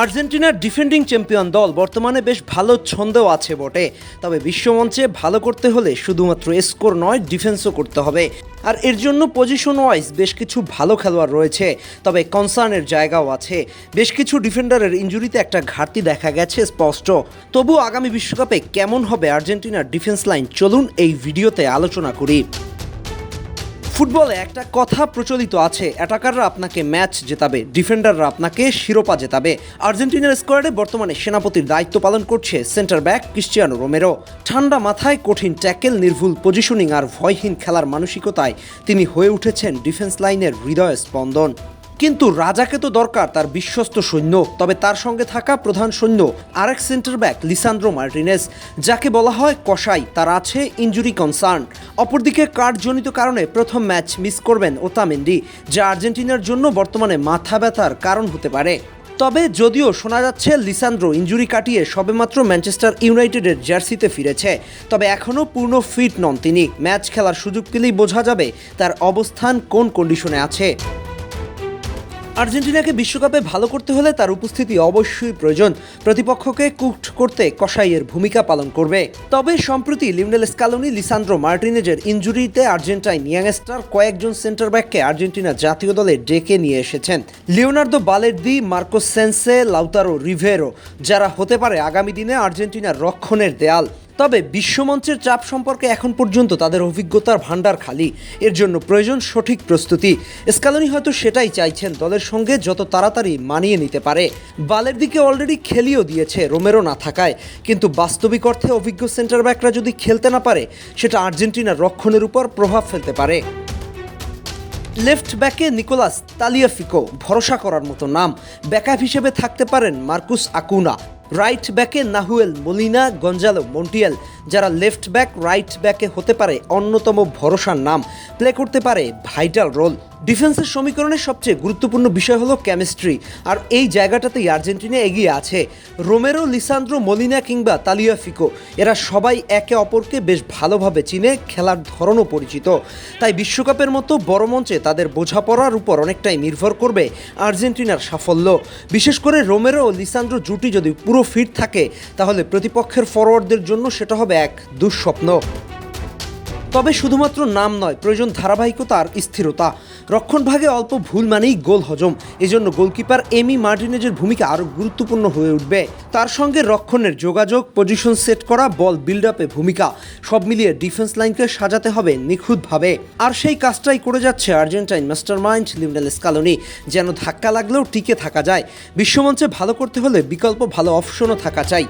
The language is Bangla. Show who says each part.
Speaker 1: আর্জেন্টিনার ডিফেন্ডিং চ্যাম্পিয়ন দল বর্তমানে বেশ ভালো ছন্দেও আছে বটে। তবে বিশ্বমঞ্চে ভালো করতে হলে শুধুমাত্র স্কোর নয়, ডিফেন্সও করতে হবে। আর এর জন্য পজিশন ওয়াইজ বেশ কিছু ভালো খেলোয়াড় রয়েছে, তবে কনসার্নের জায়গাও আছে। বেশ কিছু ডিফেন্ডারের ইঞ্জুরিতে একটা ঘাটতি দেখা গেছে স্পষ্ট। তবু আগামী বিশ্বকাপে কেমন হবে আর্জেন্টিনার ডিফেন্স লাইন চলুন এই ভিডিওতে আলোচনা করি। ফুটবলে একটা কথা প্রচলিত আছে। অ্যাটাকাররা আপনাকে ম্যাচ জেতাবে, ডিফেন্ডাররা আপনাকে শিরোপা জেতাবে। আর্জেন্টিনার স্কোয়াডে বর্তমানে সেনাপতির দায়িত্ব পালন করছে সেন্টার ব্যাক ক্রিশ্চিয়ানো রোমেরো। ঠান্ডা মাথায় কঠিন ট্যাকেল, নির্ভুল পজিশনিং আর ভয়হীন খেলার মানসিকতায় তিনি হয়ে উঠেছেন ডিফেন্স লাইনের হৃদয় স্পন্দন কিন্তু রাজাকে তো দরকার তার বিশ্বস্ত সৈন্য, তবে তার সঙ্গে থাকা প্রধান সৈন্য, আরেক সেন্টার ব্যাক লিসান্দ্রো মার্টিনেস, যাকে বলা হয় কসাই, তার আছে ইঞ্জুরি কনসার্ন অপরদিকে কার্ডজনিত কারণে প্রথম ম্যাচ মিস করবেন ওতামেন্ডি, যা আর্জেন্টিনার জন্য বর্তমানে মাথা ব্যথার কারণ হতে পারে। তবে যদিও শোনা যাচ্ছে লিসান্দ্রো ইঞ্জুরি কাটিয়ে সবেমাত্র ম্যানচেস্টার ইউনাইটেডের জার্সিতে ফিরেছে, তবে এখনও পূর্ণ ফিট নন তিনি। ম্যাচ খেলার সুযোগ পেলেই বোঝা যাবে তার অবস্থান কোন কন্ডিশনে আছে। আর্জেন্টিনাকে বিশ্বকাপে ভালো করতে হলে তার উপস্থিতি অবশ্যই প্রয়োজন। প্রতিপক্ষকে কুকড করতে কসাইয়ের ভূমিকা পালন করবে। তবে সম্প্রতি লিওনেল স্কালোনি, লিসান্দ্রো মার্টিনেজের ইঞ্জুরিতে আর্জেন্টাইন ইয়াংস্টার কয়েকজন সেন্টার ব্যাককে আর্জেন্টিনা জাতীয় দলে ডেকে নিয়ে এসেছেন। Leonardo Balerdi Marcos Senesi, Lautaro Rivero, যারা হতে পারে আগামী দিনে আর্জেন্টিনার রক্ষণের দেয়াল। তবে বিশ্বমঞ্চের চাপ সম্পর্কে এখন পর্যন্ত তাদের অভিজ্ঞতার ভাণ্ডার খালি। এর জন্য প্রয়োজন সঠিক প্রস্তুতি। স্কালনি হয়তো সেটাই চাইছেন দলের সঙ্গে যত তাড়াতাড়ি মানিয়ে নিতে পারে। বালের দিকে অলরেডি খেলিও দিয়েছে রোমেরো না থাকায়। কিন্তু বাস্তবিক অর্থে অভিজ্ঞ সেন্টার ব্যাকরা যদি খেলতে না পারে, সেটা আর্জেন্টিনার রক্ষণের উপর প্রভাব ফেলতে পারে। লেফট ব্যাকে নিকোলাস তালিয়াফিকো, ভরসা করার মতো নাম। ব্যাকআপ হিসেবে থাকতে পারেন মার্কুস আকুনা। রাইট ব্যাকে নাহুয়েল মলিনা গঞ্জালো মন্টিয়েল। যারা লেফট ব্যাক রাইট ব্যাকে হতে পারে, অন্যতম ভরসার নাম প্লে করতে পারে ভাইটাল রোল ডিফেন্সের সমীকরণের সবচেয়ে গুরুত্বপূর্ণ বিষয় হলো কেমিস্ট্রি আর এই জায়গাটাতেই আর্জেন্টিনা এগিয়ে আছে। রোমেরো, লিসান্দ্রো, মলিনা কিংবা তালিয়া ফিকো, এরা সবাই একে অপরকে বেশ ভালোভাবে চিনে, খেলার ধরনও পরিচিত। তাই বিশ্বকাপের মতো বড় মঞ্চে তাদের বোঝাপড়ার উপর অনেকটাই নির্ভর করবে আর্জেন্টিনার সাফল্য। বিশেষ করে রোমেরো ও লিসান্দ্রো জুটি যদি পুরো ফিট থাকে, তাহলে প্রতিপক্ষের ফরওয়ার্ডদের জন্য সেটা হবে এক দুঃস্বপ্ন। তবে শুধুমাত্র নাম নয়, প্রয়োজন ধারাবাহিকতার স্থিরতা। রক্ষণ ভাগে অল্প ভুল মানেই গোল হজম। এজন্য গোলকিপার এমি মার্টিনেজের ভূমিকা আরও গুরুত্বপূর্ণ হয়ে উঠবে। তার সঙ্গে রক্ষণের যোগাযোগ, পজিশন সেট করা, বল বিল্ড আপে ভূমিকা, সব মিলিয়ে ডিফেন্স লাইনকে সাজাতে হবে নিখুঁতভাবে। আর সেই কাজটাই করে যাচ্ছে Argentine master mind Lionel Scaloni. যেন ধাক্কা লাগলেও টিকে থাকা যায়। বিশ্বমঞ্চে ভালো করতে হলে বিকল্প ভালো অপশনও থাকা চাই।